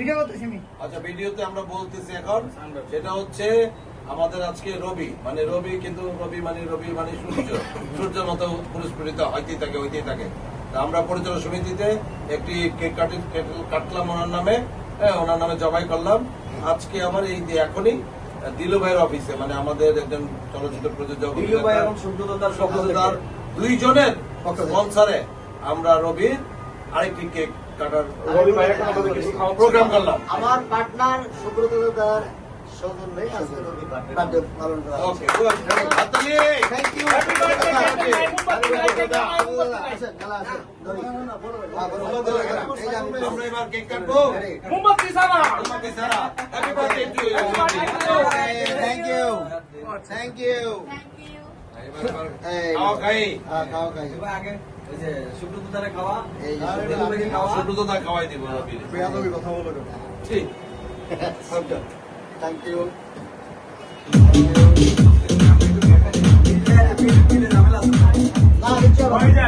Video করতেছি আমি আচ্ছা ভিডিওতে আমরা বলতেছি এখন সেটা হচ্ছে আমাদের আজকে রবি মানে রবি কিন্তু রবি মানে রবি মানে সূর্য। সূর্যের মতো পুরস্কৃত হইতেই থাকে হইতেই থাকে। আমরা পরিচালনা সমিতিতে একটি কেক কাটি কাটলাম ওনার নামে হ্যাঁ ওনার নামে জবাই করলাম। আজকে আমার এই যে এখনই দিলু ভাইয়ের অফিসে মানে আমাদের একজন চলচ্চিত্র প্রযোজক। দুইজনের স্পন্সারে আমরা রবির আরেকটি কেক কাটার রবি ভাইয়ের কোনো আমাদের কিছু খাওয়া প্রোগ্রাম করলাম আমার পার্টনার সুব্রত দাদার থ্যাংক ইউ হ্যাঁ, টু ইউ you. এই, খাও খাই হ্যাঁ, খাও, খাই। এবার আগে ওই যে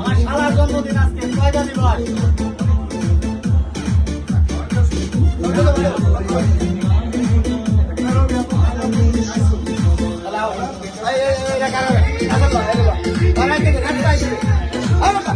আমার শালার জন্মদিন আজকে কয়টা দিব 頼むか!